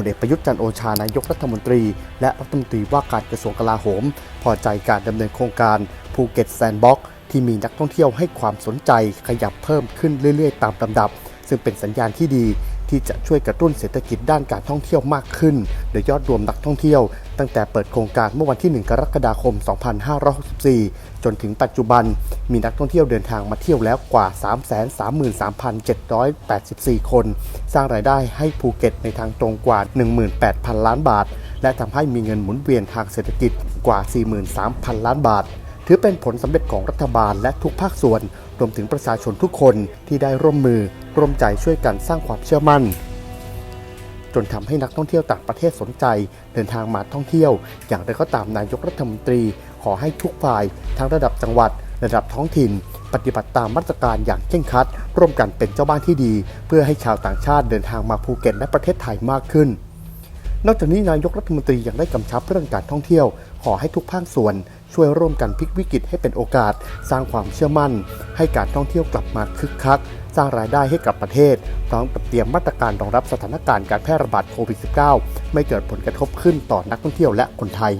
ลเอกประยุทธ์จันโอชานายกรัฐมนตรี และรัฐมนตรีว่าการกระทรวงกลาโหม พอใจการดำเนินโครงการภูเก็ตแซนด์บ็อกที่มีนักท่องเที่ยวให้ความสนใจขยับเพิ่มขึ้นเรื่อยๆ ตามลำดับ ซึ่งเป็นสัญญาณที่ดี ที่จะช่วยกระตุ้นเศรษฐกิจด้านการท่องเที่ยวมากขึ้น โดยยอดรวมนักท่องเที่ยว ตั้งแต่เปิดโครงการเมื่อวันที่ 1 กรกฎาคม 2564 จนถึงปัจจุบัน มีนักท่องเที่ยวเดินทางมาเที่ยวแล้วกว่า 333,784 คน สร้างรายได้ให้ภูเก็ตในทางตรงกว่า 18,000 ล้านบาท และทำให้มีเงินหมุนเวียนทางเศรษฐกิจกว่า 43,000 ล้านบาท ถือเป็นผลสำเร็จของรัฐบาลและทุกภาคส่วน รวมถึงประชาชนทุกคนที่ได้ร่วมมือ ร่วมใจช่วยกันสร้างความเชื่อมั่น จนทำให้นักท่องเที่ยวต่างประเทศสนใจ เดินทางมาท่องเที่ยว อย่างไรก็ตามนายกรัฐมนตรี ขอให้ทุกฝ่าย ทั้งระดับจังหวัด ระดับท้องถิ่น ปฏิบัติตามมาตรการอย่างเคร่งครัด ร่วมกันเป็นเจ้าบ้านที่ดี เพื่อให้ชาวต่างชาติเดินทางมาภูเก็ตและประเทศไทยมากขึ้นนอกจากนี้นายกรัฐมนตรียังได้กำชับเรื่องการท่องเที่ยว ขอให้ทุกภาคส่วน ช่วยร่วมกันพลิกวิกฤตให้เป็นโอกาส สร้างความเชื่อมั่น ให้การท่องเที่ยวกลับมาคึกคัก สร้างรายได้ให้กับประเทศ พร้อมกับเตรียมมาตรการรองรับสถานการณ์การแพร่ระบาดโควิด -19 ไม่เกิดผลกระทบขึ้นต่อนักท่องเที่ยวและคนไทย